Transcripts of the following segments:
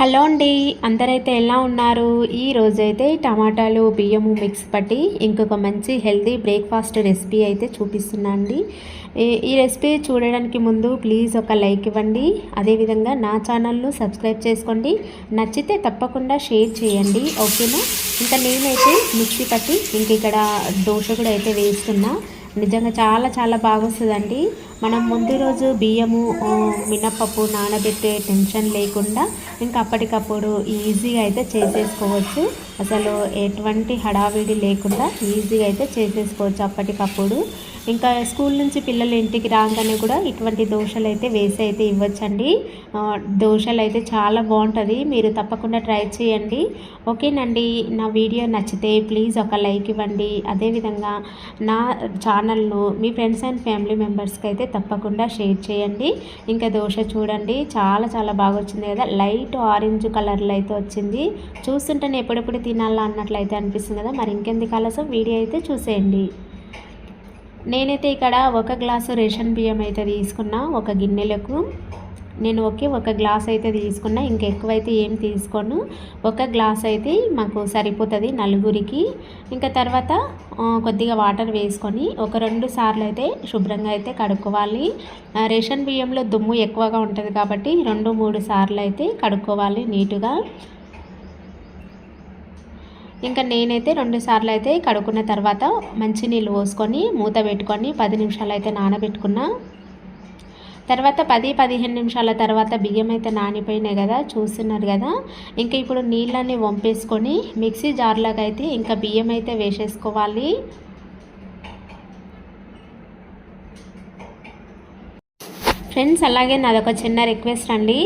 Hello అండి అందరైతే ఎలా ఉన్నారు? ఈ రోజైతే టమాటాలు బియ్యము మిక్స్ పట్టి ఇంకొక మంచి హెల్తీ బ్రేక్ఫాస్ట్ రెసిపీ అయితే చూపిస్తున్నా అండి. ఈ- రెసిపీ చూడడానికి ముందు ప్లీజ్ ఒక లైక్ ఇవ్వండి. అదేవిధంగా నా ఛానల్ను సబ్స్క్రైబ్ చేసుకోండి. నచ్చితే తప్పకుండా షేర్ చేయండి. ఓకేనా? ఇంకా నేనైతే మిక్సీ పట్టి ఇంక ఇక్కడ దోశ కూడా అయితే వేస్తున్నా. నిజంగా చాలా చాలా బాగుస్తుందండి. మనం ముందు రోజు బియ్యము మినప్పప్పు నానబెట్టే టెన్షన్ లేకుండా ఇంకా అప్పటికప్పుడు ఈజీగా అయితే చేసేసుకోవచ్చు. అసలు ఎటువంటి హడావిడి లేకుండా ఈజీగా అయితే చేసేసుకోవచ్చు అప్పటికప్పుడు. ఇంకా స్కూల్ నుంచి పిల్లలు ఇంటికి రాగానే కూడా ఇటువంటి దోశలు అయితే వేసి అయితే ఇవ్వచ్చండి. దోశలు అయితే చాలా బాగుంటుంది. మీరు తప్పకుండా ట్రై చేయండి. ఓకేనండి. నా వీడియో నచ్చితే ప్లీజ్ ఒక లైక్ ఇవ్వండి. అదేవిధంగా నా ఛానల్ను మీ ఫ్రెండ్స్ అండ్ ఫ్యామిలీ మెంబర్స్కి అయితే తప్పకుండా షేర్ చేయండి. ఇంకా దోశ చూడండి. చాలా చాలా బాగా వచ్చింది కదా. లైట్ ఆరెంజ్ కలర్లో అయితే వచ్చింది. చూస్తుంటేనే ఎప్పుడెప్పుడు తినాలా అన్నట్లయితే అనిపిస్తుంది కదా. మరి ఇంకెందుకు ఆలస్యం? వీడియో అయితే చూసేయండి. నేనైతే ఇక్కడ ఒక గ్లాసు రేషన్ బియ్యం అయితే తీసుకున్నా ఒక గిన్నెలకు. నేను ఒకే ఒక గ్లాస్ అయితే తీసుకున్నా ఇంకెక్కువైతే ఏం తీసుకోను. ఒక గ్లాస్ అయితే మాకు సరిపోతుంది నలుగురికి. ఇంకా తర్వాత కొద్దిగా వాటర్ వేసుకొని ఒక రెండు సార్లు అయితే శుభ్రంగా అయితే కడుక్కోవాలి. రేషన్ బియ్యంలో దుమ్ము ఎక్కువగా ఉంటుంది కాబట్టి రెండు మూడు సార్లు అయితే కడుక్కోవాలి నీటుగా. ఇంకా నేనైతే రెండు సార్లు అయితే కడుక్కున్న తర్వాత మంచినీళ్ళు పోసుకొని మూత పెట్టుకొని పది నిమిషాలు అయితే నానబెట్టుకున్నా. తర్వాత పది పదిహేను నిమిషాల తర్వాత బియ్యం అయితే నానిపోయినాయి కదా చూస్తున్నారు కదా. ఇంకా ఇప్పుడు నీళ్ళని వంపేసుకొని మిక్సీ జార్లోకి అయితే ఇంకా బియ్యం అయితే వేసేసుకోవాలి. ఫ్రెండ్స్ అలాగే నాదొక చిన్న రిక్వెస్ట్ అండి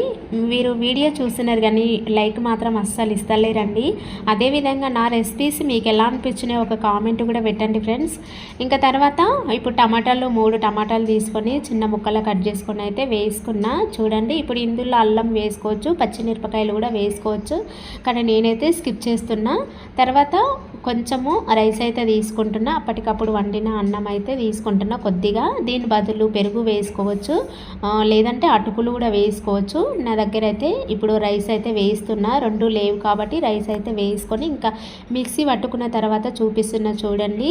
మీరు వీడియో చూస్తున్నారు కానీ లైక్ మాత్రం అస్సలు ఇస్తలేరండి. అదేవిధంగా నా రెసిపీస్ మీకు ఎలా అనిపించినాయో ఒక కామెంట్ కూడా పెట్టండి ఫ్రెండ్స్. ఇంకా తర్వాత ఇప్పుడు టమాటాలు మూడు టమాటాలు తీసుకొని చిన్న ముక్కలు కట్ చేసుకొని అయితే వేసుకున్నా చూడండి. ఇప్పుడు ఇందులో అల్లం వేసుకోవచ్చు పచ్చిమిరపకాయలు కూడా వేసుకోవచ్చు. కానీ నేనైతే స్కిప్ చేస్తున్నా. తర్వాత కొంచెము రైస్ అయితే తీసుకుంటున్నా. అప్పటికప్పుడు వండిన అన్నం అయితే తీసుకుంటున్నా కొద్దిగా. దీని బదులు పెరుగు వేసుకోవచ్చు. లేదంటే అటుకులు కూడా వేసుకోవచ్చు. నా దగ్గర అయితే ఇప్పుడు రైస్ అయితే వేయిస్తున్నా రెండు లేవు కాబట్టి రైస్ అయితే వేసుకొని ఇంకా మిక్సీ పట్టుకున్న తర్వాత చూపిస్తున్నా చూడండి.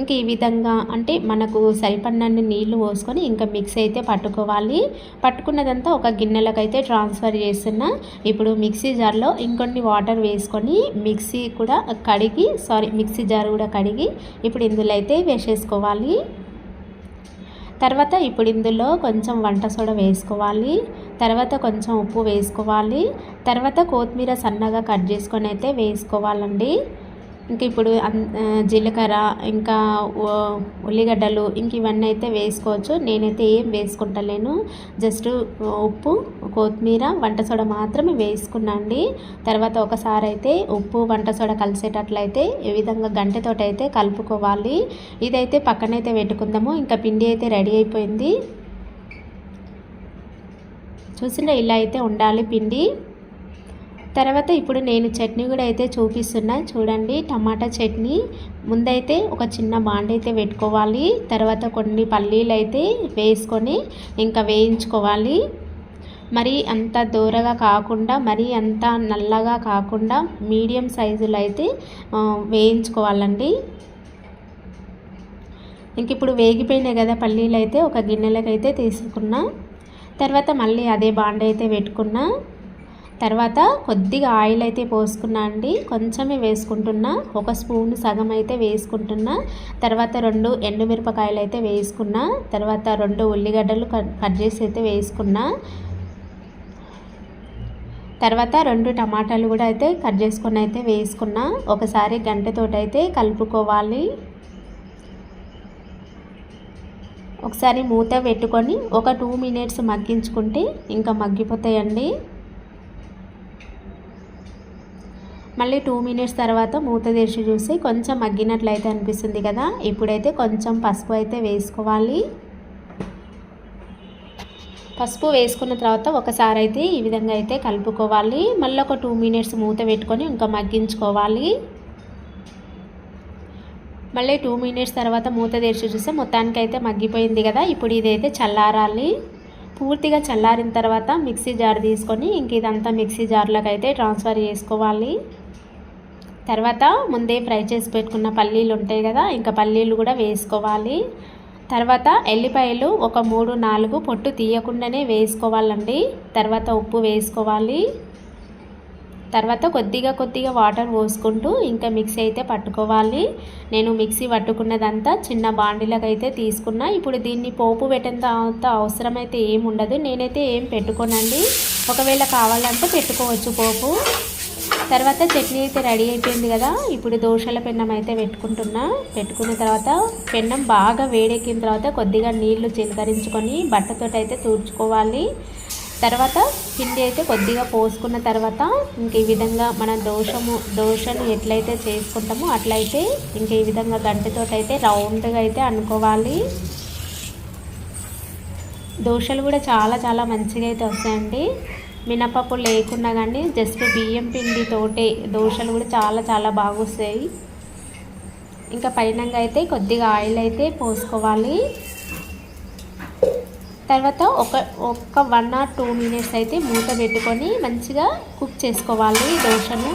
ఇంకా ఈ విధంగా అంటే మనకు సరిపడినన్ని నీళ్ళు పోసుకొని ఇంకా మిక్సీ అయితే పట్టుకోవాలి. పట్టుకున్నదంతా ఒక గిన్నెలకు అయితే ట్రాన్స్ఫర్ చేస్తున్నా. ఇప్పుడు మిక్సీ జార్లో ఇంకొన్ని వాటర్ వేసుకొని మిక్సీ కూడా కడిగి సారీ మిక్సీ జార్ కూడా కడిగి ఇప్పుడు ఇందులో అయితే వేసేసుకోవాలి. తర్వాత ఇప్పుడు ఇందులో కొంచెం వంట సోడా వేసుకోవాలి తర్వాత కొంచెం ఉప్పు వేసుకోవాలి తర్వాత కొత్తిమీర సన్నగా కట్ చేసుకొని అయితే వేసుకోవాలండి. ఇంకా ఇప్పుడు జీలకర్ర ఇంకా ఉల్లిగడ్డలు ఇంక ఇవన్నీ అయితే వేసుకోవచ్చు. నేనైతే ఏం వేసుకుంటలేను జస్ట్ ఉప్పు కొత్తిమీర వంట సోడ మాత్రమే వేసుకున్నా అండి తర్వాత ఒకసారి అయితే ఉప్పు వంట సోడ కలిసేటట్లయితే ఈ విధంగా గంటతోటి అయితే కలుపుకోవాలి. ఇదైతే పక్కనైతే పెట్టుకుందాము. ఇంకా పిండి అయితే రెడీ అయిపోయింది. చూసిన ఇలా అయితే ఉండాలి పిండి. తర్వాత ఇప్పుడు నేను చట్నీ కూడా అయితే చూపిస్తున్నా. చూడండి టమాటా చట్నీ. ముందైతే ఒక చిన్న బాండ్ అయితే పెట్టుకోవాలి. తర్వాత కొన్ని పల్లీలు అయితే వేసుకొని ఇంకా వేయించుకోవాలి. మరి అంత దూరగా కాకుండా మరి అంత నల్లగా కాకుండా మీడియం సైజులో అయితే వేయించుకోవాలండి. ఇంక ఇప్పుడు వేగిపోయినాయి కదా పల్లీలు అయితే ఒక గిన్నెలకైతే తీసుకున్నా. తర్వాత మళ్ళీ అదే బాండ అయితే పెట్టుకున్నా. తర్వాత కొద్దిగా ఆయిల్ అయితే పోసుకున్నా అండి. కొంచెమే వేసుకుంటున్నా. ఒక స్పూన్ సగం అయితే వేసుకుంటున్నా. తర్వాత రెండు ఎండుమిరపకాయలు అయితే వేసుకున్నా. తర్వాత రెండు ఉల్లిగడ్డలు కట్ కట్ చేసి అయితే వేసుకున్నా. తర్వాత రెండు టమాటాలు కూడా అయితే కట్ చేసుకొని అయితే వేసుకున్నా. ఒకసారి గంటతోటి అయితే కలుపుకోవాలి. ఒకసారి మూత పెట్టుకొని ఒక టూ మినిట్స్ మగ్గించుకుంటే ఇంకా మగ్గిపోతాయండి. మళ్ళీ టూ మినిట్స్ తర్వాత మూత తెరిచి చూసి కొంచెం మగ్గినట్లయితే అనిపిస్తుంది కదా. ఇప్పుడైతే కొంచెం పసుపు అయితే వేసుకోవాలి. పసుపు వేసుకున్న తర్వాత ఒకసారి అయితే ఈ విధంగా అయితే కలుపుకోవాలి. మళ్ళీ ఒక టూ మినిట్స్ మూత పెట్టుకొని ఇంకా మగ్గించుకోవాలి. మళ్ళీ టూ మినిట్స్ తర్వాత మూత తెరిచి చూస్తే మొత్తానికి అయితే మగ్గిపోయింది కదా. ఇప్పుడు ఇదైతే చల్లారాలి. పూర్తిగా చల్లారిన తర్వాత మిక్సీ జార్ తీసుకొని ఇంక ఇదంతా మిక్సీ జార్లోకి అయితే ట్రాన్స్ఫర్ చేసుకోవాలి. తర్వాత ముందే ఫ్రై చేసి పెట్టుకున్న పల్లీలు ఉంటాయి కదా ఇంకా పల్లీలు కూడా వేసుకోవాలి. తర్వాత ఎల్లిపాయలు ఒక మూడు నాలుగు పొట్టు తీయకుండానే వేసుకోవాలండి. తర్వాత ఉప్పు వేసుకోవాలి. తర్వాత కొద్దిగా కొద్దిగా వాటర్ పోసుకుంటూ ఇంకా మిక్సీ అయితే పట్టుకోవాలి. నేను మిక్సీ పట్టుకున్నదంతా చిన్న బాండీలకు అయితే తీసుకున్నా. ఇప్పుడు దీన్ని పోపు పెట్టేంత అవసరమైతే ఏం ఉండదు నేనైతే ఏం పెట్టుకోనండి. ఒకవేళ కావాలంటే పెట్టుకోవచ్చు పోపు. తర్వాత చట్నీ అయితే రెడీ అయిపోయింది కదా. ఇప్పుడు దోశల పెన్నం అయితే పెట్టుకుంటున్నా. పెట్టుకున్న తర్వాత పెన్నం బాగా వేడెక్కిన తర్వాత కొద్దిగా నీళ్ళు చిలకరించుకొని బట్టతో అయితే తూర్చుకోవాలి తర్వాత పిండి అయితే కొద్దిగా పోసుకున్న తర్వాత ఇంక ఈ విధంగా మన దోషము దోశను ఎట్లయితే చేసుకుంటామో అట్లయితే ఇంక ఈ విధంగా గంటతో అయితే రౌండ్గా అయితే అనుకోవాలి. దోశలు కూడా చాలా చాలా మంచిగా అయితే వస్తాయండి. మినపప్పు లేకున్నా కానీ జస్ట్ బియ్యం పిండితోటే దోశలు కూడా చాలా చాలా బాగా వస్తాయి. ఇంకా పైనంగా అయితే కొద్దిగా ఆయిల్ అయితే పోసుకోవాలి. తర్వాత ఒక ఒక వన్ ఆర్ టూ మినిట్స్ అయితే మూత పెట్టుకొని మంచిగా కుక్ చేసుకోవాలి దోశను.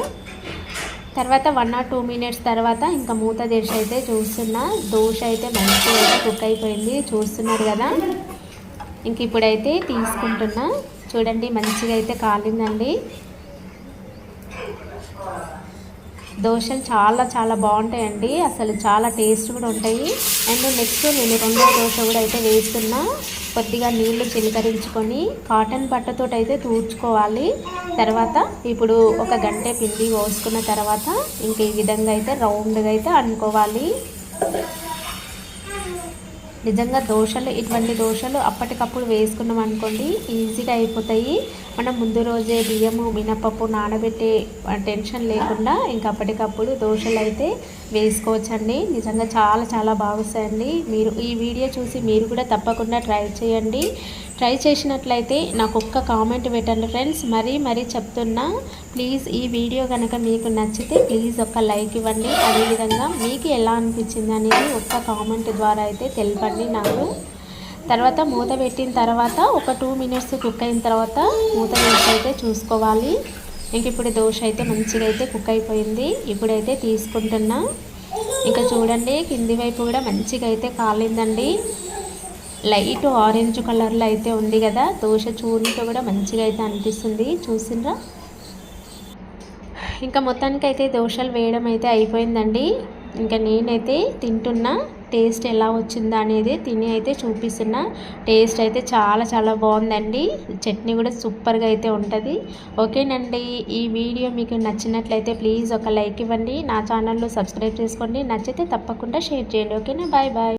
తర్వాత వన్ ఆర్ టూ మినిట్స్ తర్వాత ఇంకా మూత తెరిచి అయితే చూస్తున్నా. దోశ అయితే మంచిగా అయితే కుక్ అయిపోయింది. చూస్తున్నారు కదా. ఇంక ఇప్పుడైతే తీసుకుంటున్నా. చూడండి మంచిగా అయితే కాలిందండి. దోశలు చాలా చాలా బాగుంటాయండి. అసలు చాలా టేస్ట్ కూడా ఉంటాయి. అండ్ నెక్స్ట్ నేను రెండో దోశ కూడా అయితే వేస్తున్నా. కొద్దిగా నీళ్ళు చిలకరించుకొని కాటన్ బట్టతో అయితే తూర్చుకోవాలి. తర్వాత ఇప్పుడు ఒక గంట పిండి పోసుకున్న తర్వాత ఇంక ఈ విధంగా అయితే రౌండ్గా అయితే అనుకోవాలి. నిజంగా దోశలు ఇటువంటి దోశలు అప్పటికప్పుడు వేసుకున్నాం అనుకోండి ఈజీగా అయిపోతాయి. మనం ముందు రోజే బియ్యము మినపప్పు నానబెట్టే టెన్షన్ లేకుండా ఇంకా అప్పటికప్పుడు దోశలు అయితే వేసుకోవచ్చండి. నిజంగా చాలా చాలా బాగుస్తాయండి మీరు ఈ వీడియో చూసి మీరు కూడా తప్పకుండా ట్రై చేయండి. ట్రై చేసినట్లయితే నాకు ఒక్క కామెంట్ పెట్టండి ఫ్రెండ్స్ మరీ మరీ చెప్తున్నా ప్లీజ్ ఈ వీడియో కనుక మీకు నచ్చితే ప్లీజ్ ఒక్క లైక్ ఇవ్వండి. అదేవిధంగా మీకు ఎలా అనిపించింది అనేది ఒక్క కామెంట్ ద్వారా అయితే తెలపండి నాకు. తర్వాత మూత పెట్టిన తర్వాత ఒక టూ మినిట్స్ కుక్ అయిన తర్వాత మూత వేసి అయితే చూసుకోవాలి. ఇంక ఇప్పుడు దోశ అయితే మంచిగా అయితే కుక్ అయిపోయింది. ఇప్పుడైతే తీసుకుంటున్నా. ఇంకా చూడండి కింది వైపు కూడా మంచిగా అయితే కాలిందండి. లైట్ ఆరెంజ్ కలర్లో అయితే ఉంది కదా. దోశ చూడటం కూడా మంచిగా అయితే అనిపిస్తుంది. చూసిండ్రా? ఇంకా మొత్తానికి అయితే దోశలు వేయడం అయితే అయిపోయిందండి. ఇంకా నేనైతే తింటున్నా. టేస్ట్ ఎలా వచ్చిందా అనేది తిని అయితే చూపిస్తున్నా. టేస్ట్ అయితే చాలా చాలా బాగుందండి. చట్నీ కూడా సూపర్గా అయితే ఉంటుంది. ఓకేనండి. ఈ వీడియో మీకు నచ్చినట్లయితే ప్లీజ్ ఒక లైక్ ఇవ్వండి. నా ఛానల్లో సబ్స్క్రైబ్ చేసుకోండి. నచ్చితే తప్పకుండా షేర్ చేయండి. ఓకేనా? Bye bye.